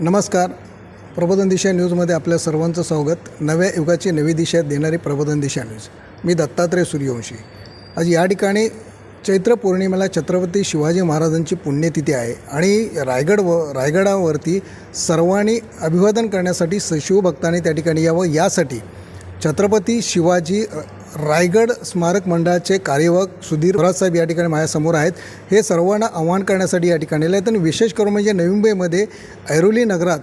नमस्कार. प्रबोधन दिशा न्यूजमध्ये आपल्या सर्वांचं स्वागत. नव्या युगाची नवी दिशा देणारी प्रबोधन दिशा न्यूज. मी दत्तात्रय सूर्यवंशी. आज या ठिकाणी चैत्र पौर्णिमेला छत्रपती शिवाजी महाराजांची पुण्यतिथी आहे आणि रायगड व रायगडावरती सर्वांनी अभिवादन करण्यासाठी स शिवभक्तांनी त्या ठिकाणी यावं. यासाठी छत्रपती शिवाजी रायगड स्मारक मंडळाचे कार्यवाहक सुधीर साहेब या ठिकाणी माझ्यासमोर आहेत. हे सर्वांना आव्हान करण्यासाठी या ठिकाणी आले आहेत. आणि विशेष करून म्हणजे नवी मुंबईमध्ये ऐरोली नगरात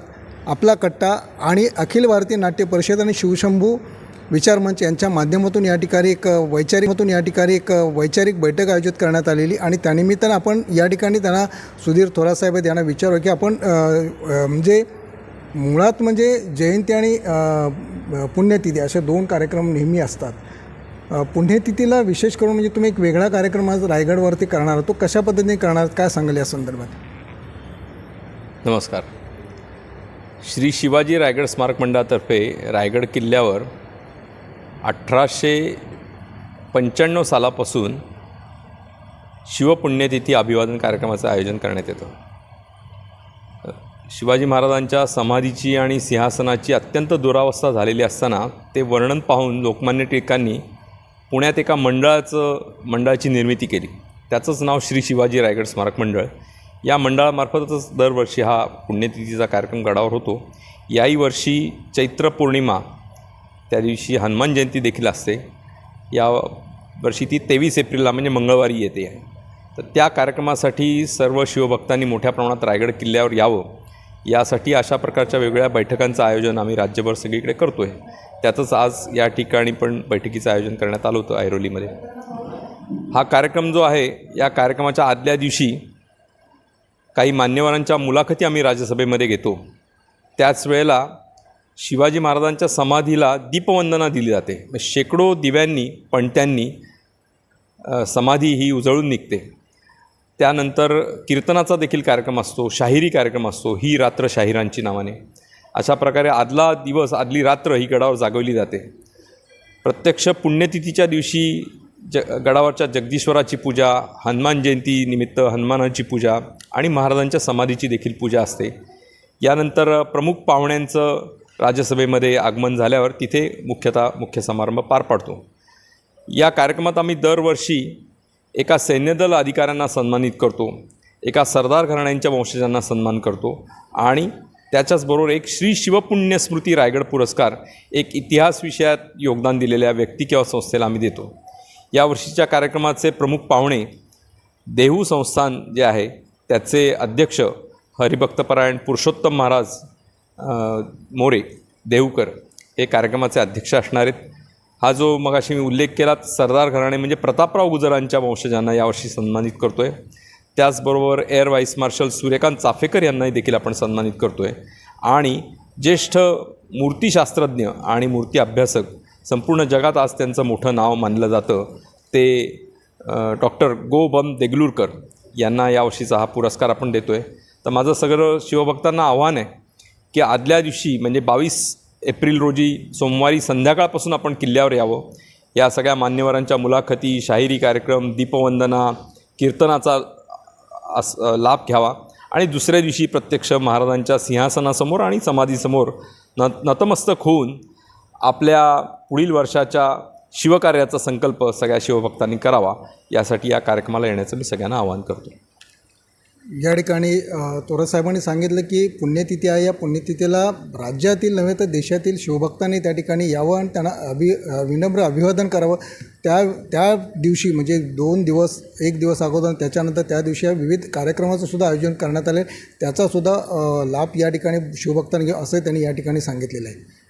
आपला कट्टा आणि अखिल भारतीय नाट्य परिषद आणि शिवशंभू विचारमंच यांच्या माध्यमातून या ठिकाणी एक वैचारिकमधून या ठिकाणी एक वैचारिक बैठक आयोजित करण्यात आलेली आणि त्यानिमित्तानं आपण या ठिकाणी त्यांना सुधीर थोरासाहेब आहेत यांना विचारू की आपण म्हणजे मुळात म्हणजे जयंती आणि पुण्यतिथी असे दोन कार्यक्रम नेहमी असतात. पुण्यतिथीला विशेष करून म्हणजे तुम्ही एक वेगळा कार्यक्रम आज रायगडवरती करणार तो कशा पद्धतीने करणार काय सांगाल या संदर्भात? नमस्कार. श्री शिवाजी रायगड स्मारक मंडळातर्फे रायगड किल्ल्यावर अठराशे पंच्याण्णव सालापासून शिवपुण्यतिथी अभिवादन कार्यक्रमाचं आयोजन करण्यात येतं. शिवाजी महाराजांच्या समाधीची आणि सिंहासनाची अत्यंत दुरावस्था झालेली असताना ते वर्णन पाहून लोकमान्य टिळकांनी पुण्यात एका मंडळाचं मंडळाची निर्मिती केली. त्याचंच नाव श्री शिवाजी रायगड स्मारक मंडळ. या मंडळामार्फतच दरवर्षी हा पुण्यतिथीचा कार्यक्रम गडावर होतो. याही वर्षी चैत्र पौर्णिमा त्या दिवशी हनुमान जयंती देखील असते. या वर्षी ती तेवीस एप्रिलला म्हणजे मंगळवारी येते. आहे तर त्या कार्यक्रमासाठी सर्व शिवभक्तांनी मोठ्या प्रमाणात रायगड किल्ल्यावर यावं. यासाठी अशा प्रकारच्या वेगवेगळ्या बैठकांचं आयोजन आम्ही राज्यभर सगळीकडे करतो आहे त्यातच आज या ठिकाणी पण बैठकीचं आयोजन करण्यात आलं होतं ऐरोलीमध्ये. हा कार्यक्रम जो आहे या कार्यक्रमाच्या आदल्या दिवशी काही मान्यवरांच्या मुलाखती आम्ही राज्यसभेमध्ये घेतो. त्याच वेळेला शिवाजी महाराजांच्या समाधीला दीपवंदना दिली जाते. म्हणजे शेकडो दिव्यांनी पणत्यांनी समाधी ही उजळून निघते. त्यानंतर कीर्तनाचा देखील कार्यक्रम असतो शाहिरी कार्यक्रम असतो ही रात्र शाहिरांची नावाने. अशा प्रकारे आदला दिवस आदली रात्र ही गडावर जागवली जाते. प्रत्यक्ष पुण्यतिथीच्या दिवशी ज गडावरच्या जगदीश्वराची पूजा हनुमान जयंती निमित्त हनुमानाची पूजा आणि महाराजांच्या समाधीची देखील पूजा असते. यानंतर प्रमुख पाहुण्यांचं राज्यसभेमध्ये आगमन झाल्यावर तिथे मुख्यतः मुख्य समारंभ पार पाडतो. या कार्यक्रमात आम्ही दरवर्षी एका सैन्यदल अधिकाऱ्यांना सन्मानित करतो एका सरदार घराण्यांच्या वंशजांना सन्मान करतो आणि त्याच्याचबरोबर एक श्री शिवपुण्य स्मृती रायगड पुरस्कार एक इतिहास विषयात योगदान दिलेल्या व्यक्ती किंवा संस्थेला आम्ही देतो. यावर्षीच्या कार्यक्रमाचे प्रमुख पाहुणे देहू संस्थान जे आहे त्याचे अध्यक्ष हरिभक्तपरायण पुरुषोत्तम महाराज मोरे देहूकर हे कार्यक्रमाचे अध्यक्ष असणार आहेत. हा जो मगाशी मी उल्लेख केला सरदार घराणे म्हणजे प्रतापराव गुजरांच्या वंशजांना यावर्षी सन्मानित करतो आहे त्याचबरोबर air vice marshal Suryakant Chaphekar यांनाही देखील आपण सन्मानित करतो आहे आणि ज्येष्ठ मूर्तिशास्त्रज्ञ आणि मूर्ती अभ्यासक संपूर्ण जगात आज त्यांचं मोठं नाव मानलं जातं ते डॉक्टर गो बम देगलूरकर यांना यावर्षीचा हा पुरस्कार आपण देतो आहे तर माझं सगळं शिवभक्तांना आव्हान आहे की आदल्या दिवशी म्हणजे बावीस एप्रिल रोजी सोमवारी संध्याकाळपासून आपण किल्ल्यावर यावं. या सगळ्या मान्यवरांच्या मुलाखती शाहिरी कार्यक्रम दीपवंदना कीर्तनाचा अस लाभ घ्यावा. आणि दुसऱ्या दिवशी प्रत्यक्ष महाराजांच्या सिंहासनासमोर आणि समाधीसमोर न नतमस्तक होऊन आपल्या पुढील वर्षाच्या शिवकार्याचा संकल्प सगळ्या शिवभक्तांनी करावा. यासाठी या कार्यक्रमाला येण्याचं मी सगळ्यांना आवाहन करतो. या ठिकाणी अ, तोरासाहेबांनी सांगितलं की पुण्यतिथी आहे. या पुण्यतिथीला राज्यातील नव्हे तर देशातील शिवभक्तांनी त्या ठिकाणी यावं आणि त्यांना अभि विनम्र अभिवादन करावं. त्या त्या दिवशी म्हणजे दोन दिवस एक दिवस अगोदर त्याच्यानंतर त्या दिवशी विविध कार्यक्रमाचं सुद्धा आयोजन करण्यात आले. त्याचासुद्धा लाभ या ठिकाणी शिवभक्तांनी घ्यावं असं त्यांनी या ठिकाणी सांगितलेलं आहे.